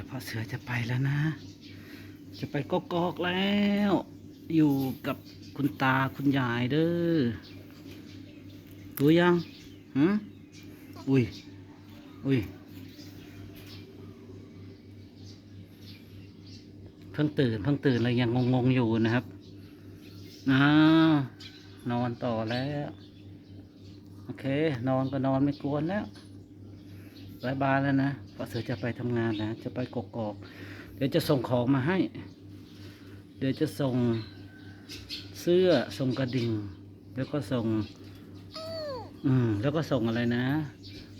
ดี๋ยวพ่อเสือจะไปแล้วนะ จะไปกกอกแล้ว อยู่กับคุณตาคุณยายเด้อรู้ยังหืมอุ้ย อุ้ย เพิ่งตื่นเพิ่งตื่นเลยยังงงๆอยู่นะครับอ้าวนอนต่อแล้ว โอเค นอนก็นอนไม่กวนแล้ว บายบายแล้วนะพอเสือจะไปทำงานนะ จะไปกกอกเดี๋ยวจะส่งของมาให้ เดี๋ยวจะส่งเสื้อส่งกระดิ่ง แล้วก็ส่ง อืม แล้วก็ส่งอะไรนะ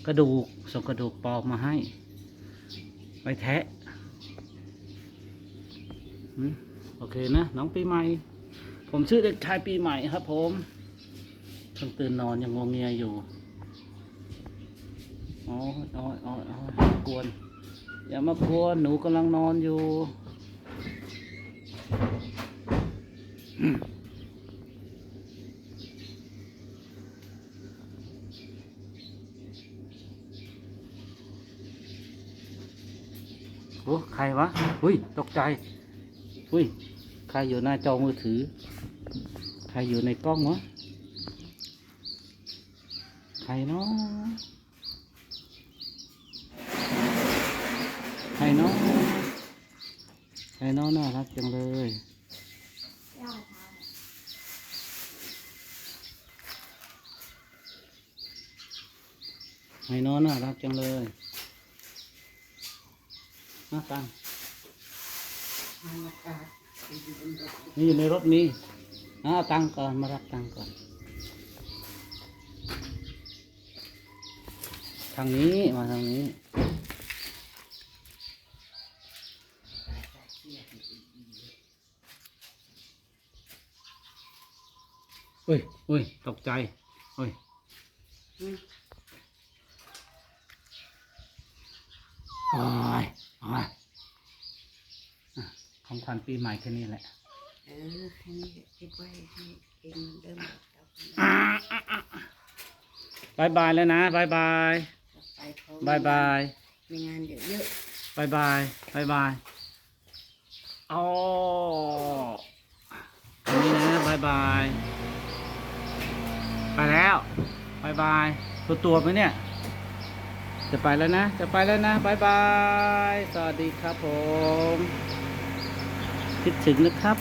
กระดูกส่งกระดูกปลอมมาให้ ไปแทะโอเคนะน้องปีใหม่ ผมชื่อเด็กชายปีใหม่ครับผมเพิ่งตื่นนอนยังงงเงียอยู่ อ๋ออ๋ออ๋ออ๋อกวน อย่ามากวน หนูกำลังนอนอยู่โอ้ใครวะ อุ้ย ตกใจ อุ้ย ใครอยู่หน้าจอมือถือ ใครอยู่ในกล้องวะ ใครเนาะใครเนาะ ใครเนาะน่ารักจังเลยใครเนาะน่ารักจังเลยน่าตังนี่อยู่ในรถมีอ่าตังก่อน มารับตังก่อน ทางนี้ มาทางนี้ อุ้ยอุ้ยตกใจอุ้ยโอ้ยโอ้ยอะของขวัญปีใหม่แค่นี้แหละเออให้นี่เก็บไว้ให้เองเดิมกับบายบายแล้วนะบายบายไปเขาบายบายมีงานเยอะเยอะบายบายบายบายอ๋ออันนี้นะบายบาย ไปแล้วบายบายตัวตัวไหมเนี่ย จะไปแล้วนะ จะไปแล้วนะบายบาย สวัสดีครับผม คิดถึงนะครับ